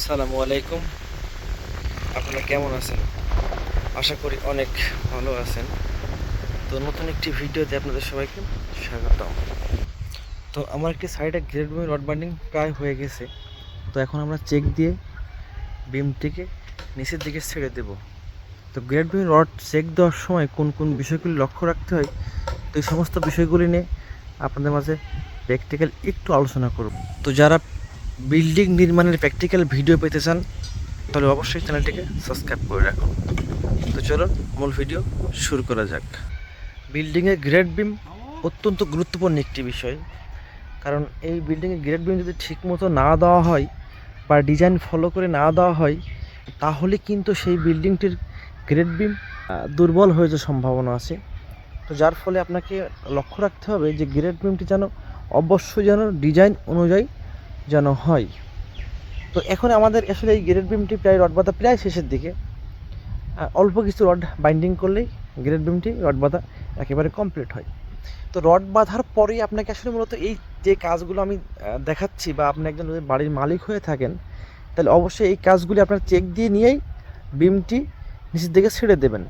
আসসালামু আলাইকুম। আপনারা কেমন আছেন? আশা করি অনেক ভালো আছেন। তো নতুন একটি ভিডিওতে আপনাদের সবাইকে স্বাগতম। তো আমার একটি সাইডে গ্রেড বিম রড বান্ডিং প্রায় হয়ে গেছে। তো এখন আমরা চেক দিয়ে বিমটিকে নিচের দিকে ছেড়ে দেব। তো গ্রেড বিম রড চেক দেওয়ার সময় কোন কোন বিষয়গুলি লক্ষ্য রাখতে হয়, তো এই সমস্ত বিষয়গুলি নিয়ে আপনাদের মাঝে প্র্যাকটিক্যাল একটু আলোচনা করব। তো যারা বিল্ডিং নির্মাণের প্র্যাকটিক্যাল ভিডিও পেতে চান, তাহলে অবশ্যই চ্যানেলটিকে সাবস্ক্রাইব করে রাখুন। তো চলুন, মূল ভিডিও শুরু করা যাক। বিল্ডিংয়ের গ্রেড বিম অত্যন্ত গুরুত্বপূর্ণ একটি বিষয়। কারণ এই বিল্ডিংয়ের গ্রেড বিম যদি ঠিকমতো না দেওয়া হয় বা ডিজাইন ফলো করে না দেওয়া হয়, তাহলে কিন্তু সেই বিল্ডিংটির গ্রেড বিম দুর্বল হয়ে যাওয়ার সম্ভাবনা আছে। তো যার ফলে আপনাকে লক্ষ্য রাখতে হবে যে গ্রেড বিমটি যেন অবশ্যই যেন ডিজাইন অনুযায়ী যেন হয়। তো এখন আমাদের আসলে এই গ্রেড বিমটি প্রায় রড বাঁধা প্রায় শেষের দিকে। অল্প কিছু রড বাইন্ডিং করলেই গ্রেড বিমটি, রড বাঁধা একেবারে কমপ্লিট হয়। তো রড বাঁধার পরেই আপনাকে আসলে মূলত এই যে কাজগুলো আমি দেখাচ্ছি বা আপনি একজন যদি বাড়ির মালিক হয়ে থাকেন, তাহলে অবশ্যই এই কাজগুলি আপনার চেক দিয়ে নিয়েই বিমটি নিচের দিকে ছেড়ে দেবেন।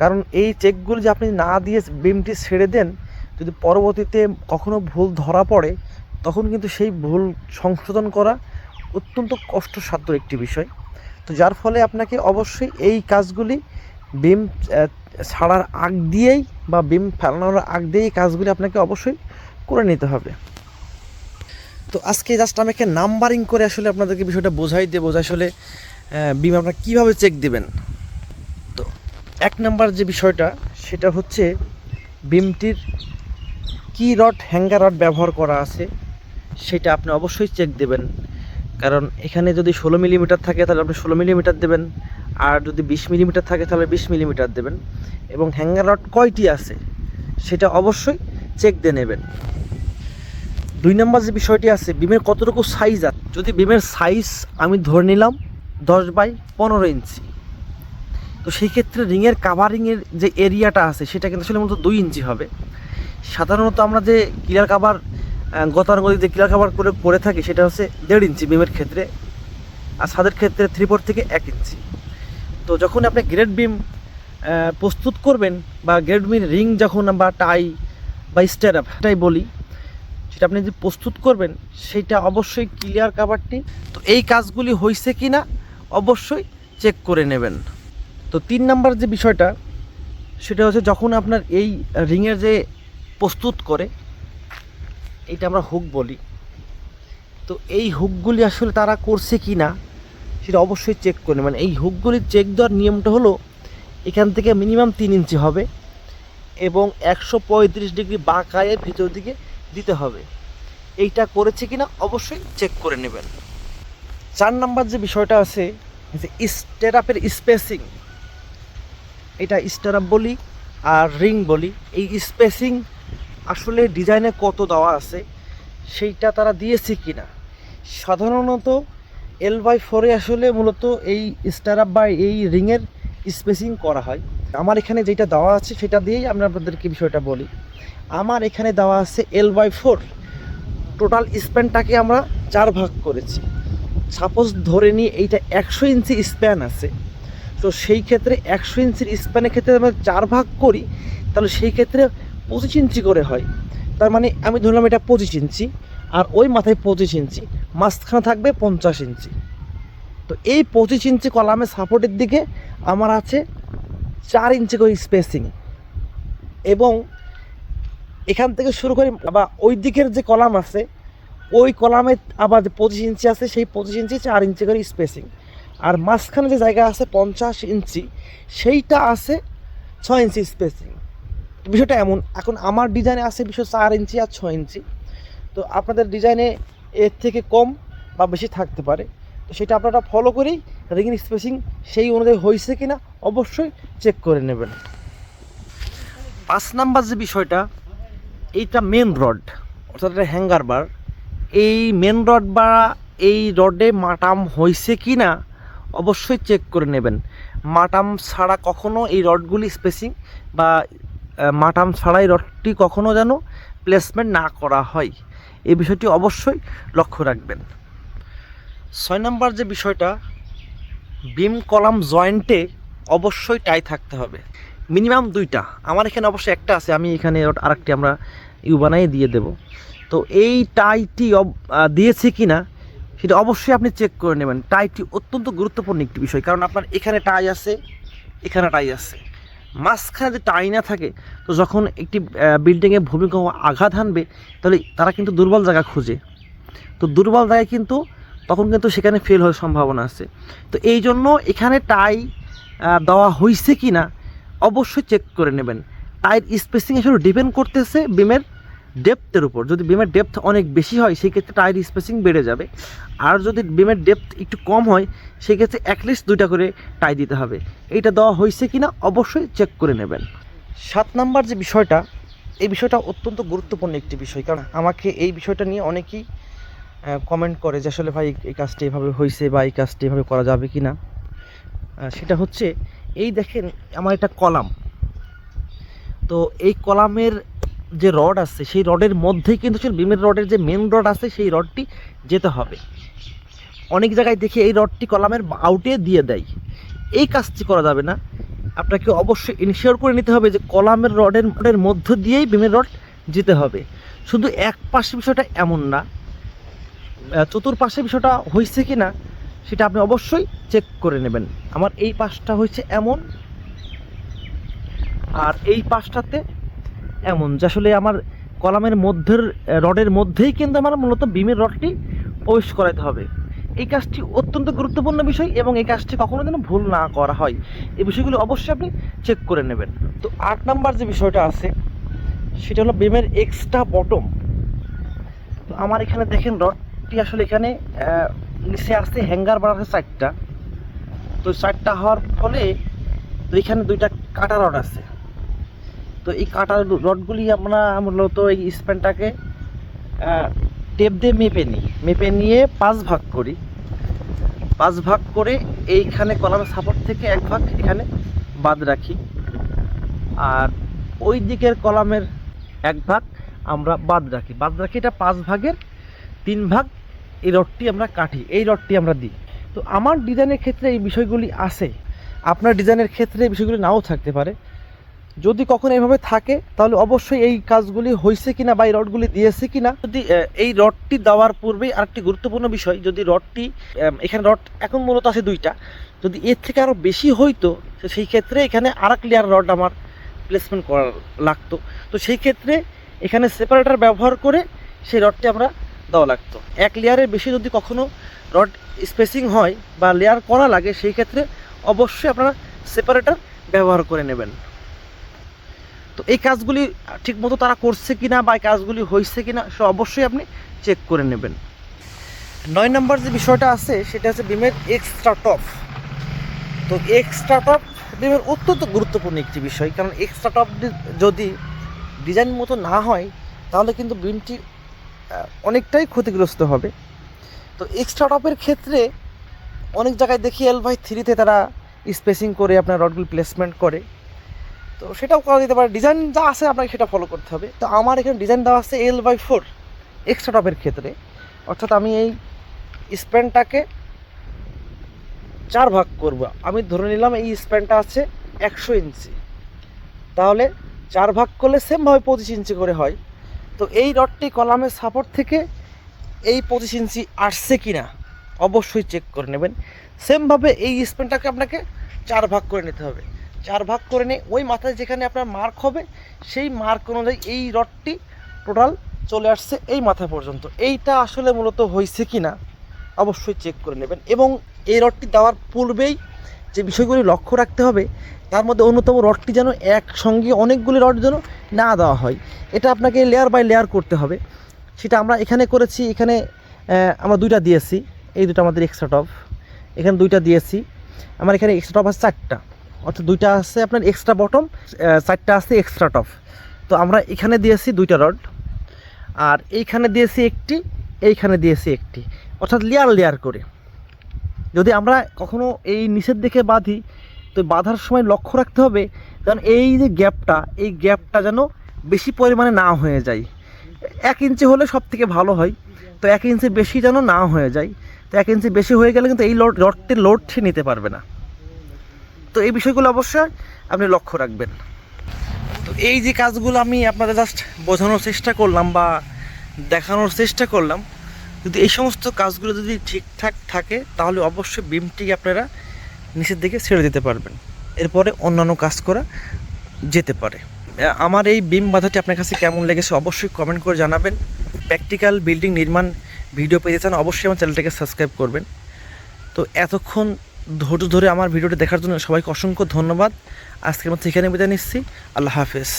কারণ এই চেকগুলি যে আপনি না দিয়ে বিমটি ছেড়ে দেন, যদি পরবর্তীতে কখনো ভুল ধরা পড়ে তখন কিন্তু সেই ভুল সংশোধন করা অত্যন্ত কষ্টসাধ্য একটি বিষয়। তো যার ফলে আপনাকে অবশ্যই এই কাজগুলি বিম ছাড়ার আগ দিয়েই বা বিম ফেলানোর আগ দিয়েই কাজগুলি আপনাকে অবশ্যই করে নিতে হবে। তো আজকে জাস্ট আমাকে নাম্বারিং করে আসলে আপনাদেরকে বিষয়টা বোঝাই দেবো যে আসলে বিম আপনারা কীভাবে চেক দেবেন? তো এক নাম্বার যে বিষয়টা, সেটা হচ্ছে বিমটির কি রড, হ্যাঙ্গার রড ব্যবহার করা আছে সেটা আপনি অবশ্যই চেক দেবেন। কারণ এখানে যদি ষোলো মিলিমিটার থাকে, তাহলে আপনি ষোলো মিলিমিটার দেবেন। আর যদি বিশ মিলিমিটার থাকে, তাহলে বিশ মিলিমিটার দেবেন। এবং হ্যাঙ্গার রড কয়টি আছে, সেটা অবশ্যই চেক দিয়ে নেবেন। দুই নম্বর যে বিষয়টি আছে, বিমের কতটুকু সাইজ আছে? যদি বিমের সাইজ আমি ধরে নিলাম দশ বাই পনেরো ইঞ্চি, তো সেই ক্ষেত্রে রিংয়ের কাভারিংয়ের যে এরিয়াটা আছে, সেটা কিন্তু আসলে মূলত দুই ইঞ্চি হবে। সাধারণত আমরা যে ক্লিয়ার কাভার গতানুগতিক যে ক্লিয়ার কাভার করে করে থাকি সেটা হচ্ছে দেড় ইঞ্চি বিমের ক্ষেত্রে আর ছাদের ক্ষেত্রে থ্রি ফোর থেকে এক ইঞ্চি। তো যখন আপনি গ্রেড বিম প্রস্তুত করবেন বা গ্রেড বিম রিং যখন বা টাই বা স্ট্যারাপ এটাই বলি, সেটা আপনি যে প্রস্তুত করবেন সেইটা অবশ্যই ক্লিয়ার কাভারটি তো এই কাজগুলি হয়েছে কি না অবশ্যই চেক করে নেবেন। তো তিন নাম্বার যে বিষয়টা, সেটা হচ্ছে যখন আপনার এই রিংয়ের যে প্রস্তুত করে এটা আমরা হুক বলি। তো এই হুকগুলি আসলে তারা করছে কি না সেটা অবশ্যই চেক করে মানে এই হুকগুলি চেক দেওয়ার নিয়মটা হলো, এখান থেকে মিনিমাম তিন ইঞ্চি হবে এবং একশো পঁয়ত্রিশ ডিগ্রি বাঁকায়ে ভিতর দিকে দিতে হবে। এইটা করেছে কি না অবশ্যই চেক করে নেবেন। চার নাম্বার যে বিষয়টা আছে, যে স্টেরাপের স্পেসিং এটা স্টেরাপ বলি আর রিং বলি। এই স্পেসিং আসলে ডিজাইনে কত দেওয়া আছে, সেইটা তারা দিয়েছে কি না সাধারণত এল বাই ফোরে আসলে মূলত এই স্টারাপ বা এই রিংয়ের স্পেসিং করা হয়। আমার এখানে যেটা দেওয়া আছে, সেটা দিয়েই আমরা আপনাদেরকে বিষয়টা বলি। আমার এখানে দেওয়া আছে এল বাই ফোর টোটাল স্প্যানটাকে আমরা চার ভাগ করেছি। সাপোজ ধরে নিই, এইটা একশো ইঞ্চি স্প্যান আছে। তো সেই ক্ষেত্রে একশো ইঞ্চির স্প্যানের ক্ষেত্রে আমরা চার ভাগ করি, তাহলে সেই ক্ষেত্রে পঁচিশ ইঞ্চি করে হয়। তার মানে আমি ধরলাম এটা পঁচিশ ইঞ্চি, আর ওই মাথায় পঁচিশ ইঞ্চি, মাঝখানে থাকবে পঞ্চাশ ইঞ্চি। তো এই পঁচিশ ইঞ্চি কলামের সাপোর্টের দিকে আমার আছে চার ইঞ্চি করে স্পেসিং এবং এখান থেকে শুরু করে বা ওই দিকের যে কলাম আছে, ওই কলামে আবার যে পঁচিশ ইঞ্চি আছে, সেই পঁচিশ ইঞ্চি চার ইঞ্চি করে স্পেসিং আর মাঝখানে যে জায়গা আছে পঞ্চাশ ইঞ্চি, সেইটা আছে ছয় ইঞ্চি স্পেসিং বিষয়টা এমন, এখন আমার ডিজাইনে আছে বিষয় চার ইঞ্চি আর ছয় ইঞ্চি। তো আপনাদের ডিজাইনে এর থেকে কম বা বেশি থাকতে পারে। তো সেটা আপনারা ফলো করেই রিং স্পেসিং সেই অনুযায়ী হয়েছে কি না অবশ্যই চেক করে নেবেন। পাঁচ নাম্বার যে বিষয়টা, এইটা মেন রড অর্থাৎ এটা হ্যাঙ্গার বার এই মেন রড বা এই রডে মাটাম হয়েছে কি না অবশ্যই চেক করে নেবেন। মাটাম ছাড়া কখনো এই রডগুলি স্পেসিং বা মাটাম ছাড়াই রডটি কখনো যেন প্লেসমেন্ট না করা হয়। এই বিষয়টি অবশ্যই লক্ষ্য রাখবেন। ছয় নাম্বার যে বিষয়টা বিম কলাম জয়েন্টে অবশ্যই টাই থাকতে হবে। মিনিমাম দুইটা। আমার এখানে অবশ্যই একটা আছে, আমি এখানে আরেকটি আমরা ইউ বানাই দিয়ে দেব। তো এই টাইটি দিয়েছে কি না সেটা অবশ্যই আপনি চেক করে নেবেন। টাইটি অত্যন্ত গুরুত্বপূর্ণ একটি বিষয়, কারণ আপনার এখানে টাই আছে, এখানে টাই আছে। মাঝখানে যদি টাই না থাকে, তো যখন একটি বিল্ডিংয়ে ভূমিকম্প আঘাত হানবে, তাহলে তারা কিন্তু দুর্বল জায়গা খুঁজে। তো দুর্বল জায়গায় কিন্তু তখন কিন্তু সেখানে ফেল হওয়ার সম্ভাবনা আছে। তো এই জন্য এখানে টাই দেওয়া হয়েছে কি না অবশ্যই চেক করে নেবেন। টাইয়ের স্পেসিং আসলে ডিপেন্ড করতেছে বিমের ডেপথের উপর। যদি বিমের ডেপথ অনেক বেশি হয়, সেই ক্ষেত্রে টাইর স্পেসিং বেড়ে যাবে। আর যদি বিমের ডেপথ একটু কম হয়, সেই ক্ষেত্রে অ্যাটলিস্ট দুইটা করে টাই দিতে হবে। এইটা দেওয়া হয়েছে কি না অবশ্যই চেক করে নেবেন। সাত নাম্বার যে বিষয়টা, এই বিষয়টা অত্যন্ত গুরুত্বপূর্ণ একটি বিষয়। কারণ আমাকে এই বিষয়টা নিয়ে অনেকেই কমেন্ট করে যে আসলে ভাই, এই কাজটা এভাবে হয়েছে বা এই কাজটা এভাবে করা যাবে কি না সেটা হচ্ছে, এই দেখেন আমার একটা কলাম। তো এই কলামের যে রড আছে, সেই রডের মধ্যেই কিন্তু সেই বিমের রডের যে মেন রড আছে, সেই রডটি যেতে হবে। অনেক জায়গায় দেখি এই রডটি কলামের আউটে দিয়ে দেয়। এই কাজটি করা যাবে না। আপনাকে অবশ্যই ইনশিওর করে নিতে হবে যে কলামের রডের রডের মধ্য দিয়েই বিমের রড যেতে হবে। শুধু এক পাশে বিষয়টা এমন না। চতুর্পাশে বিষয়টা হয়েছে কি না সেটা আপনি অবশ্যই চেক করে নেবেন। আমার এই পাশটা হয়েছে এমন। আর এই পাশটাতে এমন যে আসলে আমার কলামের মধ্যের রডের মধ্যেই কিন্তু আমার মূলত বিমের রডটি প্রবেশ করাতে হবে। এই কাজটি অত্যন্ত গুরুত্বপূর্ণ বিষয় এবং এই কাজটি কখনো যেন ভুল না করা হয়। এই বিষয়গুলো অবশ্যই আপনি চেক করে নেবেন। তো আট নাম্বার যে বিষয়টা আছে, সেটা হলো বিমের এক্সট্রা বটম তো আমার এখানে দেখেন রডটি আসলে এখানে নিচে আসছে হ্যাঙ্গার বাড়াচ্ছে চারটা। তো চারটা হওয়ার ফলে এখানে দুইটা কাটা রড আছে। তো এই কাটা রডগুলি আমরা মূলত এই স্প্যানটাকে টেপ দিয়ে মেপে নিই। মেপে নিয়ে পাঁচ ভাগ করি। পাঁচ ভাগ করে এইখানে কলামের সাপোর্ট থেকে এক ভাগ এখানে বাদ রাখি। আর ওই দিকের কলামের এক ভাগ আমরা বাদ রাখি। বাদ রাখি এটা পাঁচ ভাগের তিন ভাগ এই রডটি আমরা কাটি, এই রডটি আমরা দিই। তো আমার ডিজাইনের ক্ষেত্রে এই বিষয়গুলি আছে। আপনার ডিজাইনের ক্ষেত্রে এই বিষয়গুলি নাও থাকতে পারে। যদি কখনো এভাবে থাকে, তাহলে অবশ্যই এই কাজগুলি হয়েছে কিনা বা এই রডগুলি দিয়েছে কিনা। যদি এই রডটি দেওয়ার পূর্বেই আরেকটি গুরুত্বপূর্ণ বিষয়, যদি রডটি এখানে রড এখন মূলত আছে দুইটা। যদি এর থেকে আরও বেশি হইতো সেই ক্ষেত্রে এখানে আর এক লেয়ার রড আমার প্লেসমেন্ট করা লাগতো। তো সেই ক্ষেত্রে এখানে সেপারেটার ব্যবহার করে সেই রডটি আমরা দেওয়া লাগতো। এক লেয়ারের বেশি যদি কখনো রড স্পেসিং হয় বা লেয়ার করা লাগে, সেই ক্ষেত্রে অবশ্যই আপনারা সেপারেটার ব্যবহার করে নেবেন। তো এই কাজগুলি ঠিকমতো তারা করছে কিনা বা এই কাজগুলি হয়েছে কিনা সে অবশ্যই আপনি চেক করে নেবেন। নয় নম্বর যে বিষয়টা আছে, সেটা হচ্ছে বিমের এক্সট্রা টপ তো এক্সট্রা টপ বিমের অত্যন্ত গুরুত্বপূর্ণ একটি বিষয়, কারণ এক্সট্রা টপ যদি ডিজাইন মতো না হয়, তাহলে কিন্তু বিমটি অনেকটাই ক্ষতিগ্রস্ত হবে। তো এক্সট্রা টপের ক্ষেত্রে অনেক জায়গায় দেখি এল বাই থ্রিতে তারা স্পেসিং করে আপনার রডগুলি প্লেসমেন্ট করে। তো সেটাও করা যেতে পারে। ডিজাইন যা আছে আপনাকে সেটা ফলো করতে হবে। তো আমার এখানে ডিজাইন দেওয়া আছে এল বাই ফোর এক্সট্রা টপের ক্ষেত্রে। অর্থাৎ আমি এই স্প্যানটাকে চার ভাগ করব। আমি ধরে নিলাম এই স্প্যানটা আছে একশো ইঞ্চি। তাহলে চার ভাগ করলে সেমভাবে পঁচিশ ইঞ্চি করে হয়। তো এই রডটি কলামের সাপোর্ট থেকে এই পঁচিশ ইঞ্চি আসছে কি না অবশ্যই চেক করে নেবেন। সেমভাবে এই স্প্যানটাকে আপনাকে চার ভাগ করে নিতে হবে। চার ভাগ করে নিয়ে ওই মাথায় যেখানে আপনার মার্ক হবে, সেই মার্ক অনুযায়ী এই রডটি টোটাল চলে আসছে এই মাথা পর্যন্ত। এইটা আসলে মূলত হয়েছে কি না অবশ্যই চেক করে নেবেন এবং এই রডটি দেওয়ার পূর্বেই যে বিষয়গুলি লক্ষ্য রাখতে হবে, তার মধ্যে অন্যতম রডটি যেন একসঙ্গে অনেকগুলি রড যেন না দেওয়া হয়। এটা আপনাকে লেয়ার বাই লেয়ার করতে হবে। সেটা আমরা এখানে করেছি, এখানে আমরা দুইটা দিয়েছি। এই দুটো আমাদের এক্সট্রা টপ এখানে দুইটা দিয়েছি। আমার এখানে এক্সট্রা টপ আছে চারটা। অর্থাৎ দুইটা আছে আপনার এক্সট্রা বটম চারটা আছে এক্সট্রা টপ তো আমরা এখানে দিয়েছি দুইটা রড আর এইখানে দিয়েছি একটি, এইখানে দিয়েছি একটি। অর্থাৎ লেয়ার লেয়ার করে। যদি আমরা কখনো এই নিচের দিকে বাঁধি, তো বাঁধার সময় লক্ষ্য রাখতে হবে, কারণ এই যে গ্যাপটা এই গ্যাপটা যেন বেশি পরিমাণে না হয়ে যায়। এক ইঞ্চি হলে সব থেকে ভালো হয়, তো এক ইঞ্চি বেশি যেন না হয়ে যায়। তো এক ইঞ্চি বেশি হয়ে গেলে কিন্তু এই লোড রডটির লোড সে নিতে পারবে না। তো এই বিষয়গুলো অবশ্যই আপনি লক্ষ্য রাখবেন। তো এই যে কাজগুলো আমি আপনাদের জাস্ট বোঝানোর চেষ্টা করলাম বা দেখানোর চেষ্টা করলাম, যদি এই সমস্ত কাজগুলো যদি ঠিকঠাক থাকে, তাহলে অবশ্যই বিমটি আপনারা নিচের দিকে ছেড়ে দিতে পারবেন। এরপরে অন্যান্য কাজ করা যেতে পারে। আমার এই বিম বাধাটি আপনার কাছে কেমন লেগেছে অবশ্যই কমেন্ট করে জানাবেন। প্র্যাকটিক্যাল বিল্ডিং নির্মাণ ভিডিও পেতে চান, অবশ্যই আমার চ্যানেলটাকে সাবস্ক্রাইব করবেন। তো এতক্ষণ ধৈর্য ধরে আমার ভিডিওটি দেখার জন্য সবাইকে অসংখ্য ধন্যবাদ। আজকের মতো এখানে বিদায় নিচ্ছি। আল্লাহ হাফেজ।